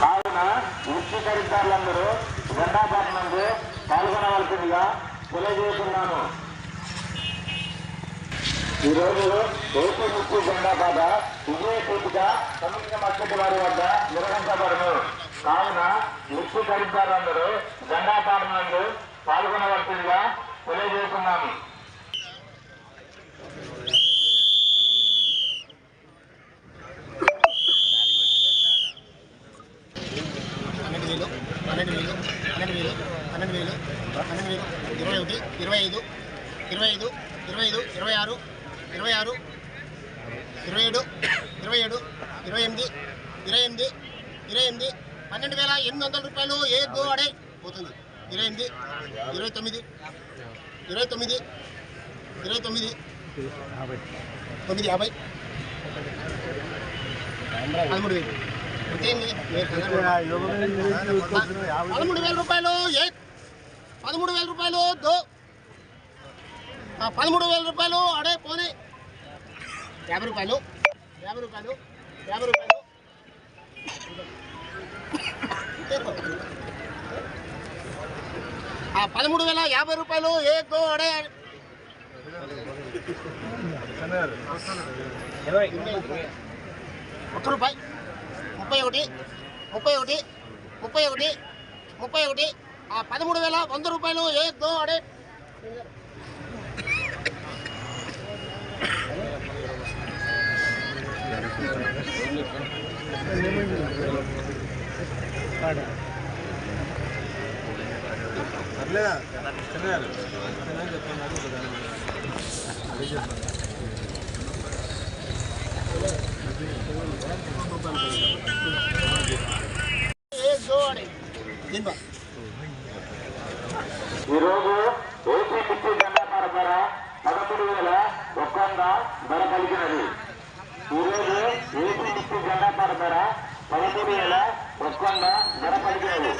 కావున వృత్తి ఖరీదారులందరూ జెండా నందు పాల్గొనవలసిందిగా తెలియజేస్తున్నాను. ఈరోజు దేశ ముక్తి జెండా బాధ విజయ సూచిక సముద్ర వారి వద్ద నిర్వహించబడను. కావున ముక్తి ఖరీదారులందరూ జెండా నందు పాల్గొనవలసిందిగా తెలియజేస్తున్నాము పన్నెండు వేలు పన్నెండు వేలు పన్నెండు వేలు పన్నెండు వేలు పన్నెండు వేలు ఇరవై ఒకటి ఇరవై ఐదు ఇరవై ఐదు ఇరవై ఐదు ఇరవై ఆరు ఇరవై ఆరు ఇరవై ఏడు ఇరవై ఏడు ఇరవై ఎనిమిది ఇరవై ఎనిమిది ఇరవై ఎనిమిది పన్నెండు వేల ఎనిమిది వందల రూపాయలు ఏ గో అడే పోతుంది. ఇరవై ఎనిమిది ఇరవై తొమ్మిది ఇరవై తొమ్మిది ఇరవై తొమ్మిది తొమ్మిది యాభై పదమూడు వేలు. పదమూడు వేల రూపాయలు ఏ? పదమూడు వేల రూపాయలు దో. పదమూడు వేల రూపాయలు అడే పోనీ. యాభై రూపాయలు యాభై రూపాయలు యాభై రూపాయలు. ఆ పదమూడు వేల యాభై రూపాయలు ఏ దో అడే ఒక్క రూపాయి. ముప్పై ఒకటి ముప్పై ఒకటి ముప్పై ఒకటి ముప్పై ఒకటి ఆ పదమూడు వేల వంద రూపాయలు ఏదో దో అడే ఏ ఈరోజు ఏపీ ముక్తి జెండా ధర పదమూడు వేల ఒప్పంద ధర కలిగినది ఈరోజు ఏపీ ముక్తి జెండా ధర పదమూడు వేల ఒప్పంద ధర కలిగినది